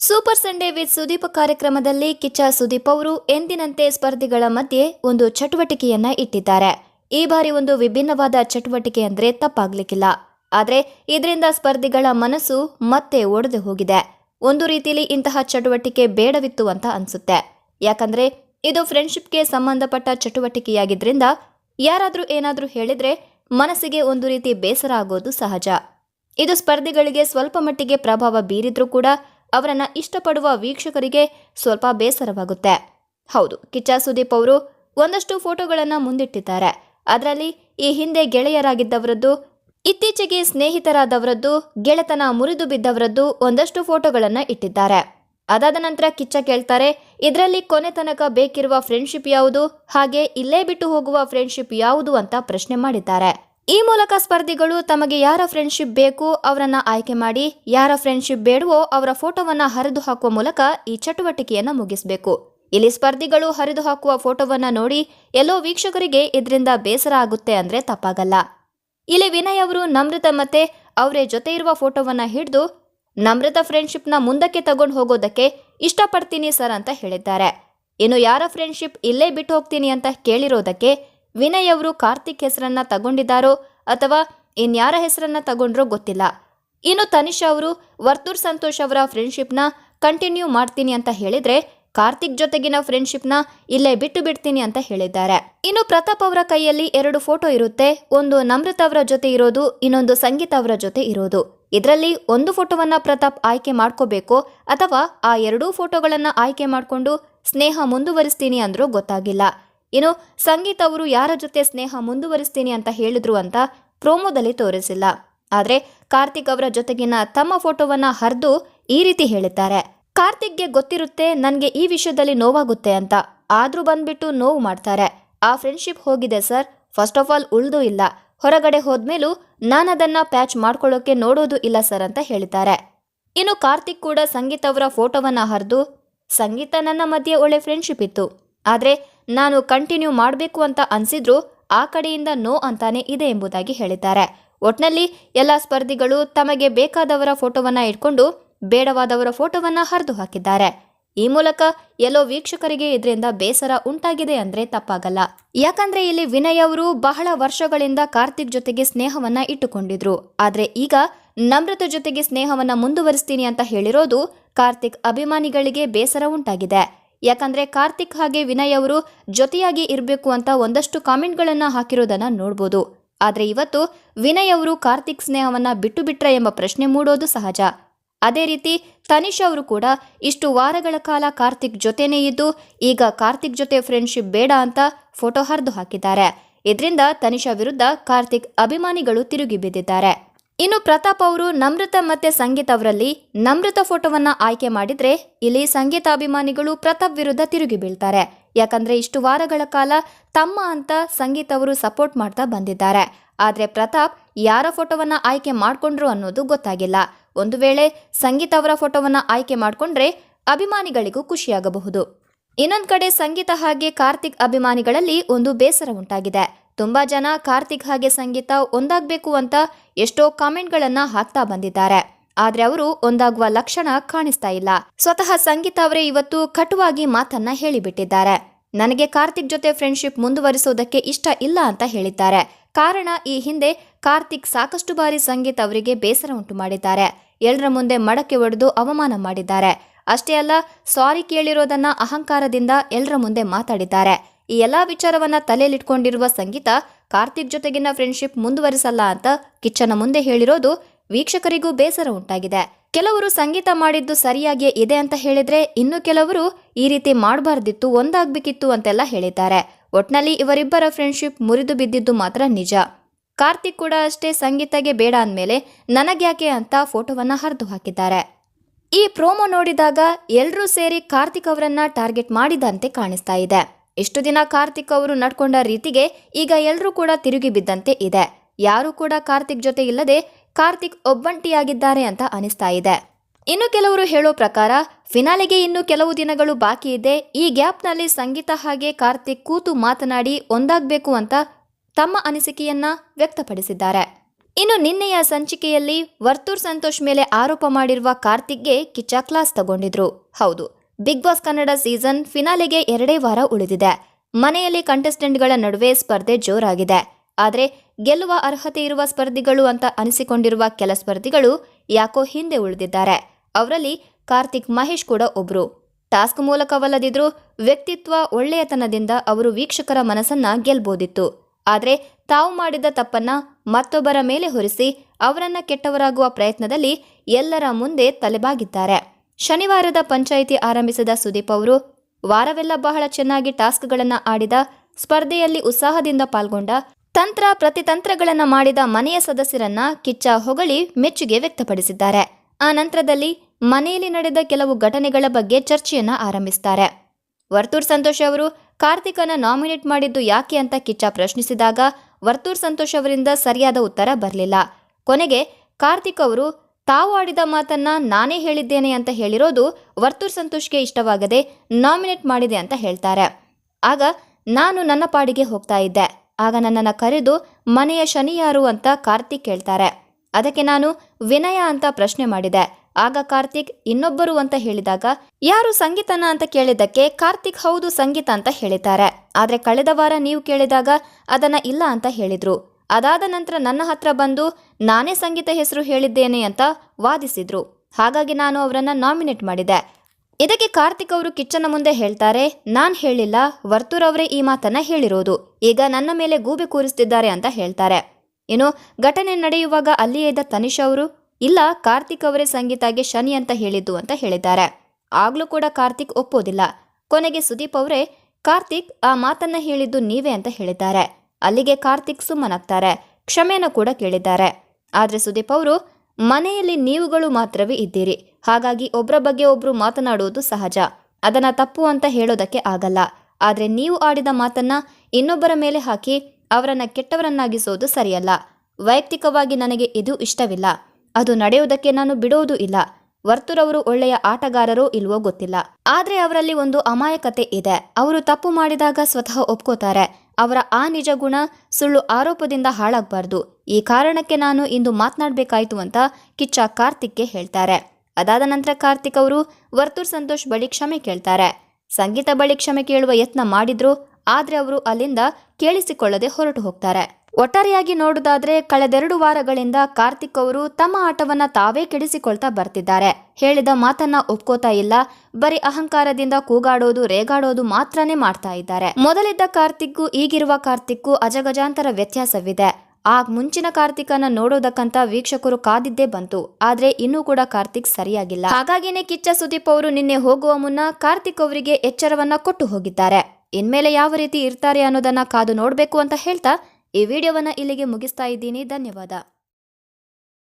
Super Sunday with Sudeep ಕಾರ್ಯಕ್ರಮದಲ್ಲಿ ಕಿಚ್ಚ ಸುದೀಪ್ ಅವರು ಎಂದಿನಂತೆ ಸ್ಪರ್ಧಿಗಳ ಮಧ್ಯೆ ಒಂದು ಚಟುವಟಿಕೆಯನ್ನ ಇಟ್ಟಿದ್ದಾರೆ. ಈ ಬಾರಿ ಒಂದು ವಿಭಿನ್ನವಾದ ಚಟುವಟಿಕೆ ಅಂದ್ರೆ ತಪ್ಪಾಗ್ಲಿಕ್ಕಿಲ್ಲ. ಆದ್ರೆ ಇದರಿಂದ ಸ್ಪರ್ಧಿಗಳ ಮನಸ್ಸು ಮತ್ತೆ ಒಡೆದು ಹೋಗಿದೆ. ಒಂದು ರೀತಿಯಲ್ಲಿ ಇಂತಹ ಚಟುವಟಿಕೆ ಬೇಡವಿತ್ತು ಅಂತ ಅನ್ಸುತ್ತೆ. ಯಾಕಂದ್ರೆ ಇದು ಫ್ರೆಂಡ್ಶಿಪ್ಗೆ ಸಂಬಂಧಪಟ್ಟ ಚಟುವಟಿಕೆಯಾಗಿದ್ರಿಂದ ಯಾರಾದ್ರೂ ಏನಾದ್ರೂ ಹೇಳಿದ್ರೆ ಮನಸ್ಸಿಗೆ ಒಂದು ರೀತಿ ಬೇಸರ ಆಗೋದು ಸಹಜ. ಇದು ಸ್ಪರ್ಧಿಗಳಿಗೆ ಸ್ವಲ್ಪ ಮಟ್ಟಿಗೆ ಪ್ರಭಾವ ಬೀರಿದ್ರೂ ಕೂಡ ಅವರನ್ನ ಇಷ್ಟಪಡುವ ವೀಕ್ಷಕರಿಗೆ ಸ್ವಲ್ಪ ಬೇಸರವಾಗುತ್ತೆ. ಹೌದು, ಕಿಚ್ಚ ಸುದೀಪ್ ಅವರು ಒಂದಷ್ಟು ಫೋಟೋಗಳನ್ನು ಮುಂದಿಟ್ಟಿದ್ದಾರೆ. ಅದರಲ್ಲಿ ಈ ಹಿಂದೆ ಗೆಳೆಯರಾಗಿದ್ದವರದ್ದು, ಇತ್ತೀಚೆಗೆ ಸ್ನೇಹಿತರಾದವರದ್ದು, ಗೆಳೆತನ ಮುರಿದು ಬಿದ್ದವರದ್ದು ಒಂದಷ್ಟು ಫೋಟೋಗಳನ್ನು ಇಟ್ಟಿದ್ದಾರೆ. ಅದಾದ ನಂತರ ಕಿಚ್ಚ ಕೇಳ್ತಾರೆ, ಇದರಲ್ಲಿ ಕೊನೆ ತನಕ ಬೇಕಿರುವ ಫ್ರೆಂಡ್ಶಿಪ್ ಯಾವುದು? ಹಾಗೆ ಇಲ್ಲೇ ಬಿಟ್ಟು ಹೋಗುವ ಫ್ರೆಂಡ್ಶಿಪ್ ಯಾವುದು ಅಂತ ಪ್ರಶ್ನೆ ಮಾಡಿದ್ದಾರೆ. ಈ ಮೂಲಕ ಸ್ಪರ್ಧಿಗಳು ತಮಗೆ ಯಾರ ಫ್ರೆಂಡ್ಶಿಪ್ ಬೇಕು ಅವರನ್ನ ಆಯ್ಕೆ ಮಾಡಿ, ಯಾರ ಫ್ರೆಂಡ್ಶಿಪ್ ಬೇಡವೋ ಅವರ ಫೋಟೋವನ್ನ ಹರಿದು ಹಾಕುವ ಮೂಲಕ ಈ ಚಟುವಟಿಕೆಯನ್ನ ಮುಗಿಸಬೇಕು. ಇಲ್ಲಿ ಸ್ಪರ್ಧಿಗಳು ಹರಿದು ಹಾಕುವ ಫೋಟೋವನ್ನ ನೋಡಿ ಎಲ್ಲೋ ವೀಕ್ಷಕರಿಗೆ ಇದರಿಂದ ಬೇಸರ ಆಗುತ್ತೆ ಅಂದ್ರೆ ತಪ್ಪಾಗಲ್ಲ. ಇಲ್ಲಿ ವಿನಯ್ ಅವರು, ನಮ್ರತ ಮತ್ತೆ ಅವರೇ ಜೊತೆ ಇರುವ ಫೋಟೋವನ್ನ ಹಿಡಿದು ನಮ್ರತ ಫ್ರೆಂಡ್ಶಿಪ್ನ ಮುಂದಕ್ಕೆ ತಗೊಂಡು ಹೋಗೋದಕ್ಕೆ ಇಷ್ಟಪಡ್ತೀನಿ ಸರ್ ಅಂತ ಹೇಳಿದ್ದಾರೆ. ಇನ್ನು ಯಾರ ಫ್ರೆಂಡ್ಶಿಪ್ ಇಲ್ಲೇ ಬಿಟ್ಟು ಹೋಗ್ತೀನಿ ಅಂತ ಕೇಳಿರೋದಕ್ಕೆ ವಿನಯ್ ಅವರು ಕಾರ್ತಿಕ್ ಹೆಸರನ್ನ ತಗೊಂಡಿದ್ದಾರೋ ಅಥವಾ ಇನ್ಯಾರ ಹೆಸರನ್ನ ತಗೊಂಡ್ರೋ ಗೊತ್ತಿಲ್ಲ. ಇನ್ನು ತನಿಷಾ ಅವರು ವರ್ತೂರ್ ಸಂತೋಷ್ ಅವರ ಫ್ರೆಂಡ್ಶಿಪ್ನ ಕಂಟಿನ್ಯೂ ಮಾಡ್ತೀನಿ ಅಂತ ಹೇಳಿದ್ರೆ ಕಾರ್ತಿಕ್ ಜೊತೆಗಿನ ಫ್ರೆಂಡ್ಶಿಪ್ನ ಇಲ್ಲೇ ಬಿಟ್ಟು ಬಿಡ್ತೀನಿ ಅಂತ ಹೇಳಿದ್ದಾರೆ. ಇನ್ನು ಪ್ರತಾಪ್ ಅವರ ಕೈಯಲ್ಲಿ ಎರಡು ಫೋಟೋ ಇರುತ್ತೆ. ಒಂದು ನಮ್ರತ ಅವರ ಜೊತೆ ಇರೋದು, ಇನ್ನೊಂದು ಸಂಗೀತ ಅವರ ಜೊತೆ ಇರೋದು. ಇದರಲ್ಲಿ ಒಂದು ಫೋಟೋವನ್ನ ಪ್ರತಾಪ್ ಆಯ್ಕೆ ಮಾಡ್ಕೋಬೇಕು ಅಥವಾ ಆ ಎರಡೂ ಫೋಟೋಗಳನ್ನ ಆಯ್ಕೆ ಮಾಡಿಕೊಂಡು ಸ್ನೇಹ ಮುಂದುವರಿಸ್ತೀನಿ ಅಂದ್ರೂ ಗೊತ್ತಾಗಿಲ್ಲ. ಇನ್ನು ಸಂಗೀತ ಅವರು ಯಾರ ಜೊತೆ ಸ್ನೇಹ ಮುಂದುವರಿಸ್ತೀನಿ ಅಂತ ಹೇಳಿದ್ರು ಅಂತ ಪ್ರೋಮೋದಲ್ಲಿ ತೋರಿಸಿಲ್ಲ. ಆದ್ರೆ ಕಾರ್ತಿಕ್ ಅವರ ಜೊತೆಗಿನ ತಮ್ಮ ಫೋಟೋವನ್ನ ಹರಿದು ಈ ರೀತಿ ಹೇಳಿದ್ದಾರೆ. ಕಾರ್ತಿಕ್ಗೆ ಗೊತ್ತಿರುತ್ತೆ ನನಗೆ ಈ ವಿಷಯದಲ್ಲಿ ನೋವಾಗುತ್ತೆ ಅಂತ. ಆದ್ರೂ ಬಂದ್ಬಿಟ್ಟು ನೋವು ಮಾಡ್ತಾರೆ. ಆ ಫ್ರೆಂಡ್ಶಿಪ್ ಹೋಗಿದೆ ಸರ್. ಫಸ್ಟ್ ಆಫ್ ಆಲ್ ಉಳ್ದು ಇಲ್ಲ. ಹೊರಗಡೆ ಹೋದ್ಮೇಲೂ ನಾನದನ್ನ ಪ್ಯಾಚ್ ಮಾಡ್ಕೊಳ್ಳೋಕೆ ನೋಡೋದು ಇಲ್ಲ ಸರ್ ಅಂತ ಹೇಳಿದ್ದಾರೆ. ಇನ್ನು ಕಾರ್ತಿಕ್ ಕೂಡ ಸಂಗೀತ ಅವರ ಫೋಟೋವನ್ನ ಹರಿದು, ಸಂಗೀತ ನನ್ನ ಮಧ್ಯೆ ಒಳ್ಳೆ ಫ್ರೆಂಡ್ಶಿಪ್ ಇತ್ತು. ಆದ್ರೆ ನಾನು ಕಂಟಿನ್ಯೂ ಮಾಡಬೇಕು ಅಂತ ಅನಿಸಿದ್ರು ಆ ಕಡೆಯಿಂದ ನೋ ಅಂತಾನೆ ಇದೆ ಎಂಬುದಾಗಿ ಹೇಳಿದ್ದಾರೆ. ಒಟ್ನಲ್ಲಿ ಎಲ್ಲ ಸ್ಪರ್ಧಿಗಳು ತಮಗೆ ಬೇಕಾದವರ ಫೋಟೋವನ್ನ ಇಟ್ಕೊಂಡು ಬೇಡವಾದವರ ಫೋಟೋವನ್ನ ಹರಿದು ಹಾಕಿದ್ದಾರೆ. ಈ ಮೂಲಕ ಎಲ್ಲೋ ವೀಕ್ಷಕರಿಗೆ ಇದರಿಂದ ಬೇಸರ ಉಂಟಾಗಿದೆ ಅಂದ್ರೆ ತಪ್ಪಾಗಲ್ಲ. ಯಾಕಂದ್ರೆ ಇಲ್ಲಿ ವಿನಯ್ ಅವರು ಬಹಳ ವರ್ಷಗಳಿಂದ ಕಾರ್ತಿಕ್ ಜೊತೆಗೆ ಸ್ನೇಹವನ್ನ ಇಟ್ಟುಕೊಂಡಿದ್ರು. ಆದ್ರೆ ಈಗ ನಮ್ರತ ಜೊತೆಗೆ ಸ್ನೇಹವನ್ನ ಮುಂದುವರಿಸ್ತೀನಿ ಅಂತ ಹೇಳಿರೋದು ಕಾರ್ತಿಕ್ ಅಭಿಮಾನಿಗಳಿಗೆ ಬೇಸರ ಉಂಟಾಗಿದೆ. ಯಾಕಂದ್ರೆ ಕಾರ್ತಿಕ್ ಹಾಗೆ ವಿನಯ್ ಅವರು ಜೊತೆಯಾಗಿ ಇರಬೇಕು ಅಂತ ಒಂದಷ್ಟು ಕಾಮೆಂಟ್ಗಳನ್ನು ಹಾಕಿರೋದನ್ನ ನೋಡ್ಬೋದು. ಆದ್ರೆ ಇವತ್ತು ವಿನಯ್ ಅವರು ಕಾರ್ತಿಕ್ ಸ್ನೇಹವನ್ನ ಬಿಟ್ಟು ಬಿಟ್ರೆ ಎಂಬ ಪ್ರಶ್ನೆ ಮೂಡೋದು ಸಹಜ. ಅದೇ ರೀತಿ ತನಿಷ್ ಅವರು ಕೂಡ ಇಷ್ಟು ವಾರಗಳ ಕಾಲ ಕಾರ್ತಿಕ್ ಜೊತೆನೇ ಇದ್ದು ಈಗ ಕಾರ್ತಿಕ್ ಜೊತೆ ಫ್ರೆಂಡ್ಶಿಪ್ ಬೇಡ ಅಂತ ಫೋಟೋ ಹರಿದು ಹಾಕಿದ್ದಾರೆ. ಇದರಿಂದ ತನಿಷಾ ವಿರುದ್ಧ ಕಾರ್ತಿಕ್ ಅಭಿಮಾನಿಗಳು ತಿರುಗಿ ಬಿದ್ದಿದ್ದಾರೆ. ಇನ್ನು ಪ್ರತಾಪ್ ಅವರು ನಮ್ರತ ಮತ್ತೆ ಸಂಗೀತ ಅವರಲ್ಲಿ ನಮ್ರತ ಫೋಟೋವನ್ನ ಆಯ್ಕೆ ಮಾಡಿದ್ರೆ ಇಲ್ಲಿ ಸಂಗೀತ ಅಭಿಮಾನಿಗಳು ಪ್ರತಾಪ್ ವಿರುದ್ಧ ತಿರುಗಿ ಬೀಳ್ತಾರೆ. ಯಾಕಂದ್ರೆ ಇಷ್ಟು ವಾರಗಳ ಕಾಲ ತಮ್ಮ ಅಂತ ಸಂಗೀತ ಅವರು ಸಪೋರ್ಟ್ ಮಾಡ್ತಾ ಬಂದಿದ್ದಾರೆ. ಆದ್ರೆ ಪ್ರತಾಪ್ ಯಾರ ಫೋಟೋವನ್ನ ಆಯ್ಕೆ ಮಾಡಿಕೊಂಡ್ರು ಅನ್ನೋದು ಗೊತ್ತಾಗಿಲ್ಲ. ಒಂದು ವೇಳೆ ಸಂಗೀತ ಅವರ ಫೋಟೋವನ್ನ ಆಯ್ಕೆ ಮಾಡಿಕೊಂಡ್ರೆ ಅಭಿಮಾನಿಗಳಿಗೂ ಖುಷಿಯಾಗಬಹುದು. ಇನ್ನೊಂದು ಕಡೆ ಸಂಗೀತ ಹಾಗೆ ಕಾರ್ತಿಕ್ ಅಭಿಮಾನಿಗಳಲ್ಲಿ ಒಂದು ಬೇಸರ ಉಂಟಾಗಿದೆ. ತುಂಬಾ ಜನ ಕಾರ್ತಿಕ್ ಹಾಗೆ ಸಂಗೀತ ಒಂದಾಗಬೇಕು ಅಂತ ಎಷ್ಟೋ ಕಾಮೆಂಟ್ಗಳನ್ನು ಹಾಕ್ತಾ ಬಂದಿದ್ದಾರೆ. ಆದರೆ ಅವರು ಒಂದಾಗುವ ಲಕ್ಷಣ ಕಾಣಿಸ್ತಾ ಇಲ್ಲ. ಸ್ವತಃ ಸಂಗೀತ ಅವರೇ ಇವತ್ತು ಕಟುವಾಗಿ ಮಾತನ್ನ ಹೇಳಿಬಿಟ್ಟಿದ್ದಾರೆ. ನನಗೆ ಕಾರ್ತಿಕ್ ಜೊತೆ ಫ್ರೆಂಡ್ಶಿಪ್ ಮುಂದುವರಿಸೋದಕ್ಕೆ ಇಷ್ಟ ಇಲ್ಲ ಅಂತ ಹೇಳಿದ್ದಾರೆ. ಕಾರಣ ಈ ಹಿಂದೆ ಕಾರ್ತಿಕ್ ಸಾಕಷ್ಟು ಬಾರಿ ಸಂಗೀತ್ ಅವರಿಗೆ ಬೇಸರ ಉಂಟು ಮಾಡಿದ್ದಾರೆ. ಎಲ್ಲರ ಮುಂದೆ ಮಡಕೆ ಒಡೆದು ಅವಮಾನ ಮಾಡಿದ್ದಾರೆ. ಅಷ್ಟೇ ಅಲ್ಲ, ಸಾರಿ ಕೇಳಿರೋದನ್ನ ಅಹಂಕಾರದಿಂದ ಎಲ್ಲರ ಮುಂದೆ ಮಾತಾಡಿದ್ದಾರೆ. ಈ ಎಲ್ಲ ವಿಚಾರವನ್ನ ತಲೆಯಲ್ಲಿಟ್ಕೊಂಡಿರುವ ಸಂಗೀತ ಕಾರ್ತಿಕ್ ಜೊತೆಗಿನ ಫ್ರೆಂಡ್ಶಿಪ್ ಮುಂದುವರಿಸಲ್ಲ ಅಂತ ಕಿಚ್ಚನ ಮುಂದೆ ಹೇಳಿರೋದು ವೀಕ್ಷಕರಿಗೂ ಬೇಸರ ಉಂಟಾಗಿದೆ. ಕೆಲವರು ಸಂಗೀತ ಮಾಡಿದ್ದು ಸರಿಯಾಗಿಯೇ ಇದೆ ಅಂತ ಹೇಳಿದ್ರೆ ಇನ್ನು ಕೆಲವರು ಈ ರೀತಿ ಮಾಡಬಾರ್ದಿತ್ತು, ಒಂದಾಗ್ಬೇಕಿತ್ತು ಅಂತೆಲ್ಲ ಹೇಳಿದ್ದಾರೆ. ಒಟ್ನಲ್ಲಿ ಇವರಿಬ್ಬರ ಫ್ರೆಂಡ್ಶಿಪ್ ಮುರಿದು ಬಿದ್ದಿದ್ದು ಮಾತ್ರ ನಿಜ. ಕಾರ್ತಿಕ್ ಕೂಡ ಅಷ್ಟೇ ಸಂಗೀತಗೆ ಬೇಡ ಅಂದಮೇಲೆ ನನಗ್ಯಾಕೆ ಅಂತ ಫೋಟೋವನ್ನ ಹರಿದು ಹಾಕಿದ್ದಾರೆ. ಈ ಪ್ರೋಮೋ ನೋಡಿದಾಗ ಎಲ್ಲರೂ ಸೇರಿ ಕಾರ್ತಿಕ್ ಅವರನ್ನ ಟಾರ್ಗೆಟ್ ಮಾಡಿದಂತೆ ಕಾಣಿಸ್ತಾ ಇದೆ. ಇಷ್ಟು ದಿನ ಕಾರ್ತಿಕ್ ಅವರು ನಡ್ಕೊಂಡ ರೀತಿಗೆ ಈಗ ಎಲ್ಲರೂ ಕೂಡ ತಿರುಗಿ ಬಿದ್ದಂತೆ ಇದೆ. ಯಾರೂ ಕೂಡ ಕಾರ್ತಿಕ್ ಜೊತೆ ಇಲ್ಲದೆ ಕಾರ್ತಿಕ್ ಒಬ್ಬಂಟಿಯಾಗಿದ್ದಾರೆ ಅಂತ ಅನಿಸ್ತಾ ಇದೆ. ಇನ್ನು ಕೆಲವರು ಹೇಳೋ ಪ್ರಕಾರ, ಫಿನಾಲೆಗೆ ಇನ್ನು ಕೆಲವು ದಿನಗಳು ಬಾಕಿ ಇದೆ. ಈ ಗ್ಯಾಪ್ನಲ್ಲಿ ಸಂಗೀತ ಹಾಗೆ ಕಾರ್ತಿಕ್ ಕೂತು ಮಾತನಾಡಿ ಒಂದಾಗಬೇಕು ಅಂತ ತಮ್ಮ ಅನಿಸಿಕೆಯನ್ನ ವ್ಯಕ್ತಪಡಿಸಿದ್ದಾರೆ. ಇನ್ನು ನಿನ್ನೆಯ ಸಂಚಿಕೆಯಲ್ಲಿ ವರ್ತೂರ್ ಸಂತೋಷ್ ಮೇಲೆ ಆರೋಪ ಮಾಡಿರುವ ಕಾರ್ತಿಕ್ಗೆ ಕಿಚ್ಚ ಕ್ಲಾಸ್ ತಗೊಂಡಿದ್ರು. ಹೌದು ಬಿಗ್ ಬಾಸ್ ಕನ್ನಡ ಸೀಸನ್ ಫಿನಾಲೆಗೆ ಎರಡೇ ವಾರ ಉಳಿದಿದೆ. ಮನೆಯಲ್ಲಿ ಕಂಟೆಸ್ಟೆಂಟ್ಗಳ ನಡುವೆ ಸ್ಪರ್ಧೆ ಜೋರಾಗಿದೆ. ಆದರೆ ಗೆಲ್ಲುವ ಅರ್ಹತೆ ಇರುವ ಸ್ಪರ್ಧಿಗಳು ಅಂತ ಅನಿಸಿಕೊಂಡಿರುವ ಕೆಲ ಸ್ಪರ್ಧಿಗಳು ಯಾಕೋ ಹಿಂದೆ ಉಳಿದಿದ್ದಾರೆ. ಅವರಲ್ಲಿ ಕಾರ್ತಿಕ್ ಮಹೇಶ್ ಕೂಡ ಒಬ್ರು. ಟಾಸ್ಕ್ ಮೂಲಕವಲ್ಲದಿದ್ರೂ ವ್ಯಕ್ತಿತ್ವ ಒಳ್ಳೆಯತನದಿಂದ ಅವರು ವೀಕ್ಷಕರ ಮನಸ್ಸನ್ನ ಗೆಲ್ಬೋದಿತ್ತು. ಆದರೆ ತಾವು ಮಾಡಿದ ತಪ್ಪನ್ನ ಮತ್ತೊಬ್ಬರ ಮೇಲೆ ಹೊರಿಸಿ ಅವರನ್ನ ಕೆಟ್ಟವರಾಗುವ ಪ್ರಯತ್ನದಲ್ಲಿ ಎಲ್ಲರ ಮುಂದೆ ತಲೆಬಾಗಿದ್ದಾರೆ. ಶನಿವಾರದ ಪಂಚಾಯಿತಿ ಆರಂಭಿಸಿದ ಸುದೀಪ್ ಅವರು, ವಾರವೆಲ್ಲ ಬಹಳ ಚೆನ್ನಾಗಿ ಟಾಸ್ಕ್ಗಳನ್ನು ಆಡಿದ, ಸ್ಪರ್ಧೆಯಲ್ಲಿ ಉತ್ಸಾಹದಿಂದ ಪಾಲ್ಗೊಂಡ, ತಂತ್ರ ಪ್ರತಿತಂತ್ರಗಳನ್ನು ಮಾಡಿದ ಮನೆಯ ಸದಸ್ಯರನ್ನ ಕಿಚ್ಚ ಹೊಗಳಿ ಮೆಚ್ಚುಗೆ ವ್ಯಕ್ತಪಡಿಸಿದ್ದಾರೆ. ಆ ನಂತರದಲ್ಲಿ ಮನೆಯಲ್ಲಿ ನಡೆದ ಕೆಲವು ಘಟನೆಗಳ ಬಗ್ಗೆ ಚರ್ಚೆಯನ್ನ ಆರಂಭಿಸುತ್ತಾರೆ ವರ್ತೂರ್ ಸಂತೋಷ್ ಅವರು ಕಾರ್ತಿಕನ ನಾಮಿನೇಟ್ ಮಾಡಿದ್ದು ಯಾಕೆ ಅಂತ ಕಿಚ್ಚ ಪ್ರಶ್ನಿಸಿದಾಗ, ವರ್ತೂರ್ ಸಂತೋಷ್ ಅವರಿಂದ ಸರಿಯಾದ ಉತ್ತರ ಬರಲಿಲ್ಲ. ಕೊನೆಗೆ ಕಾರ್ತಿಕ್ ಅವರು ತಾವು ಆಡಿದ ಮಾತನ್ನ ನಾನೇ ಹೇಳಿದ್ದೇನೆ ಅಂತ ಹೇಳಿರೋದು ವರ್ತೂರ್ ಸಂತೋಷ್ಗೆ ಇಷ್ಟವಾಗದೆ ನಾಮಿನೇಟ್ ಮಾಡಿದೆ ಅಂತ ಹೇಳ್ತಾರೆ. ಆಗ ನಾನು ನನ್ನ ಪಾಡಿಗೆ ಹೋಗ್ತಾ ಇದ್ದೆ. ಆಗ ನನ್ನನ್ನು ಕರೆದು, ಮನೆಯ ಶನಿ ಯಾರು? ಅಂತ ಕಾರ್ತಿಕ್ ಕೇಳ್ತಾರೆ ಅದಕ್ಕೆ ನಾನು, ವಿನಯ ಅಂತ ಪ್ರಶ್ನೆ ಮಾಡಿದೆ. ಆಗ ಕಾರ್ತಿಕ್, ಇನ್ನೊಬ್ಬರು ಅಂತ ಹೇಳಿದಾಗ, ಯಾರು ಸಂಗೀತನ ಅಂತ ಕೇಳಿದ್ದಕ್ಕೆ ಕಾರ್ತಿಕ್ ಹೌದು ಸಂಗೀತ ಅಂತ ಹೇಳಿದ್ದಾರೆ. ಆದ್ರೆ ಕಳೆದ ವಾರ ನೀವು ಕೇಳಿದಾಗ ಅದನ್ನ ಇಲ್ಲ ಅಂತ ಹೇಳಿದ್ರು. ಅದಾದ ನಂತರ ನನ್ನ ಹತ್ರ ಬಂದು, ನಾನೇ ಸಂಗೀತ ಹೆಸರು ಹೇಳಿದ್ದೇನೆ ಅಂತ ವಾದಿಸಿದ್ರು. ಹಾಗಾಗಿ ನಾನು ಅವರನ್ನು ನಾಮಿನೇಟ್ ಮಾಡಿದೆ. ಇದಕ್ಕೆ ಕಾರ್ತಿಕ್ ಅವರು ಕಿಚ್ಚನ ಮುಂದೆ ಹೇಳ್ತಾರೆ, ನಾನು ಹೇಳಿಲ್ಲ, ವರ್ತೂರ್ ಅವರೇ ಈ ಮಾತನ್ನ ಹೇಳಿರೋದು. ಈಗ ನನ್ನ ಮೇಲೆ ಗೂಬೆ ಕೂರಿಸ್ತಿದ್ದಾರೆ ಅಂತ ಹೇಳ್ತಾರೆ. ಇನ್ನು ಘಟನೆ ನಡೆಯುವಾಗ ಅಲ್ಲಿಯೇ ಇದ್ದ ತನಿಷ್ ಅವರು, ಇಲ್ಲ, ಕಾರ್ತಿಕ್ ಅವರೇ ಸಂಗೀತಾಗೆ ಶನಿ ಅಂತ ಹೇಳಿದ್ದು ಅಂತ ಹೇಳಿದ್ದಾರೆ. ಆಗ್ಲೂ ಕೂಡ ಕಾರ್ತಿಕ್ ಒಪ್ಪೋದಿಲ್ಲ. ಕೊನೆಗೆ ಸುದೀಪ್ ಅವರೇ, ಕಾರ್ತಿಕ್, ಆ ಮಾತನ್ನ ಹೇಳಿದ್ದು ನೀವೇ ಅಂತ ಹೇಳಿದ್ದಾರೆ. ಅಲ್ಲಿಗೆ ಕಾರ್ತಿಕ್ ಸುಮ್ಮನಾಗ್ತಾರೆ ಕ್ಷಮೆಯನ್ನು ಕೂಡ ಕೇಳಿದ್ದಾರೆ. ಆದರೆ ಸುದೀಪ್ ಅವರು, ಮನೆಯಲ್ಲಿ ನೀವುಗಳು ಮಾತ್ರವೇ ಇದ್ದೀರಿ. ಹಾಗಾಗಿ ಒಬ್ಬರ ಬಗ್ಗೆ ಒಬ್ಬರು ಮಾತನಾಡುವುದು ಸಹಜ. ಅದನ್ನ ತಪ್ಪು ಅಂತ ಹೇಳೋದಕ್ಕೆ ಆಗಲ್ಲ. ಆದರೆ ನೀವು ಆಡಿದ ಮಾತನ್ನ ಇನ್ನೊಬ್ಬರ ಮೇಲೆ ಹಾಕಿ ಅವರನ್ನು ಕೆಟ್ಟವರನ್ನಾಗಿಸೋದು ಸರಿಯಲ್ಲ. ವೈಯಕ್ತಿಕವಾಗಿ ನನಗೆ ಇದು ಇಷ್ಟವಿಲ್ಲ. ಅದು ನಡೆಯುವುದಕ್ಕೆ ನಾನು ಬಿಡೋದು ಇಲ್ಲ. ವರ್ತುರವರು ಒಳ್ಳೆಯ ಆಟಗಾರರೋ ಇಲ್ವೋ ಗೊತ್ತಿಲ್ಲ. ಆದರೆ ಅವರಲ್ಲಿ ಒಂದು ಅಮಾಯಕತೆ ಇದೆ. ಅವರು ತಪ್ಪು ಮಾಡಿದಾಗ ಸ್ವತಃ ಒಪ್ಕೋತಾರೆ. ಅವರ ಆ ನಿಜ ಗುಣ ಸುಳ್ಳು ಆರೋಪದಿಂದ ಹಾಳಾಗಬಾರ್ದು. ಈ ಕಾರಣಕ್ಕೆ ನಾನು ಇಂದು ಮಾತನಾಡಬೇಕಾಯಿತು ಅಂತ ಕಿಚ್ಚ ಕಾರ್ತಿಕ್ಗೆ ಹೇಳ್ತಾರೆ. ಅದಾದ ನಂತರ ಕಾರ್ತಿಕ್ ಅವರು, ವರ್ತೂರ್ ಸಂತೋಷ್ ಬಳಿ ಕ್ಷಮೆ ಕೇಳ್ತಾರೆ. ಸಂಗೀತ ಬಳಿ ಕ್ಷಮೆ ಕೇಳುವ ಯತ್ನ ಮಾಡಿದ್ರು, ಆದರೆ ಅವರು ಅಲ್ಲಿಂದ ಕೇಳಿಸಿಕೊಳ್ಳದೆ ಹೊರಟು ಹೋಗ್ತಾರೆ. ಒಟ್ಟಾರೆಯಾಗಿ ನೋಡುವುದಾದ್ರೆ ಕಳೆದೆರಡು ವಾರಗಳಿಂದ ಕಾರ್ತಿಕ್ ಅವರು ತಮ್ಮ ಆಟವನ್ನ ತಾವೇ ಕೆಡಿಸಿಕೊಳ್ತಾ ಬರ್ತಿದ್ದಾರೆ. ಹೇಳಿದ ಮಾತನ್ನ ಒಪ್ಕೋತಾ ಇಲ್ಲ. ಬರೀ ಅಹಂಕಾರದಿಂದ ಕೂಗಾಡೋದು, ರೇಗಾಡೋದು ಮಾತ್ರನೇ ಮಾಡ್ತಾ ಇದ್ದಾರೆ. ಮೊದಲಿದ್ದ ಕಾರ್ತಿಕ್ಗೂ ಈಗಿರುವ ಕಾರ್ತಿಕ್ಗೂ ಅಜಗಜಾಂತರ ವ್ಯತ್ಯಾಸವಿದೆ. ಆ ಮುಂಚಿನ ಕಾರ್ತಿಕನ ನೋಡೋದಕ್ಕಂತ ವೀಕ್ಷಕರು ಕಾದಿದ್ದೇ ಬಂತು. ಆದ್ರೆ ಇನ್ನೂ ಕೂಡ ಕಾರ್ತಿಕ್ ಸರಿಯಾಗಿಲ್ಲ. ಹಾಗಾಗಿನೇ ಕಿಚ್ಚ ಸುದೀಪ್ ಅವರು ನಿನ್ನೆ ಹೋಗುವ ಮುನ್ನ ಕಾರ್ತಿಕ್ ಅವರಿಗೆ ಎಚ್ಚರವನ್ನ ಕೊಟ್ಟು ಹೋಗಿದ್ದಾರೆ. ಇನ್ಮೇಲೆ ಯಾವ ರೀತಿ ಇರ್ತಾರೆ ಅನ್ನೋದನ್ನ ಕಾದು ನೋಡ್ಬೇಕು ಅಂತ ಹೇಳ್ತಾ ಈ ವಿಡಿಯೋವನ್ನು ಇಲ್ಲಿಗೆ ಮುಗಿಸ್ತಾ ಇದ್ದೀನಿ. ಧನ್ಯವಾದ.